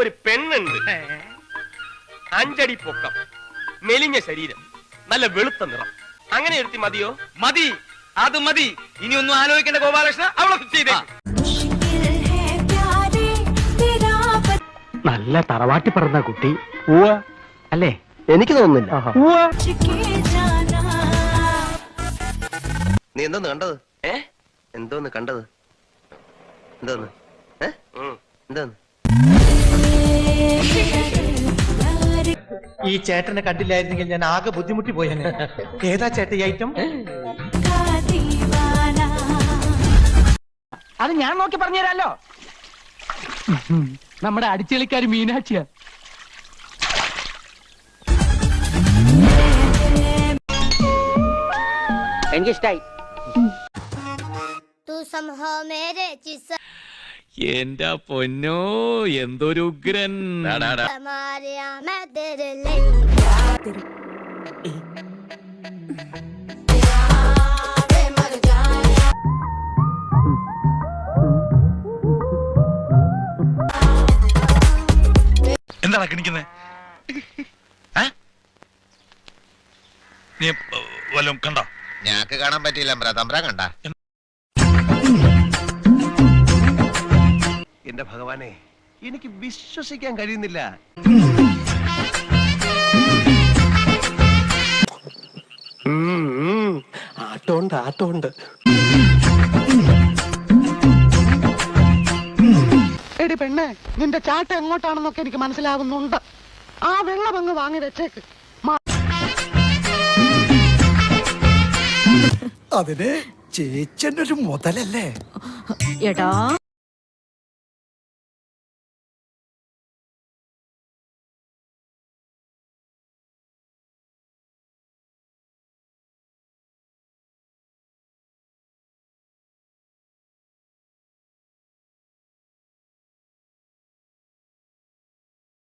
ഒരു പെണ്ണുണ്ട്. അഞ്ചടി പൊക്കം മെലിഞ്ഞ ശരീരം നല്ല വെളുത്ത നിറം. അങ്ങനെ എടുത്തി മതിയോ? മതി. അത് മതി. ഇനി ഒന്നും ആലോചിക്കേണ്ട ഗോപാലകൃഷ്ണ അവളെ നല്ല തറവാട്ടി പറഞ്ഞ കുട്ടി. അല്ലേ? എനിക്ക് തോന്നുന്നില്ല. നീ എന്തോന്ന് കണ്ടത്? ഏ? എന്തോന്ന് കണ്ടത്? എന്തോന്ന്? ഏ? എന്തോന്ന്? ഈ ചേട്ടനെ കണ്ടില്ലായിരുന്നെങ്കിൽ ഞാൻ ആകെ ബുദ്ധിമുട്ടി പോയേനെ ഏതാ ചേട്ട ഈ ഐറ്റം का दीवाना അത് ഞാൻ നോക്കി പറഞ്ഞുതരാലോ നമ്മുടെ അടിച്ചെളിക്കാരി മീനാക്ഷിയാ എനിക്കിഷ്ടായി तू समहो मेरे जिस എന്റെ പൊന്നോ എന്തൊരു ഉഗ്രൻ. എന്താണ് കിണിക്കുന്നത് നീ വല്ലതും കണ്ടോ? ഞങ്ങക്ക് കാണാൻ പറ്റിയില്ല അമ്പ്ര തമ്പ്ര കണ്ട. എന്റെ ഭഗവാനെ എനിക്ക് വിശ്വസിക്കാൻ കഴിയുന്നില്ല. ആട്ടോണ്ട് ആട്ടോണ്ട്. എടി പെണ്ണെ നിന്റെ ചാട്ട എങ്ങോട്ടാണെന്നൊക്കെ എനിക്ക് മനസ്സിലാവുന്നുണ്ട്. ആ വെള്ളം അങ്ങ് വാങ്ങി വെച്ചേക്ക്. അതിന് ചേച്ചന്റെ ഒരു മുതലല്ലേ? എടാ.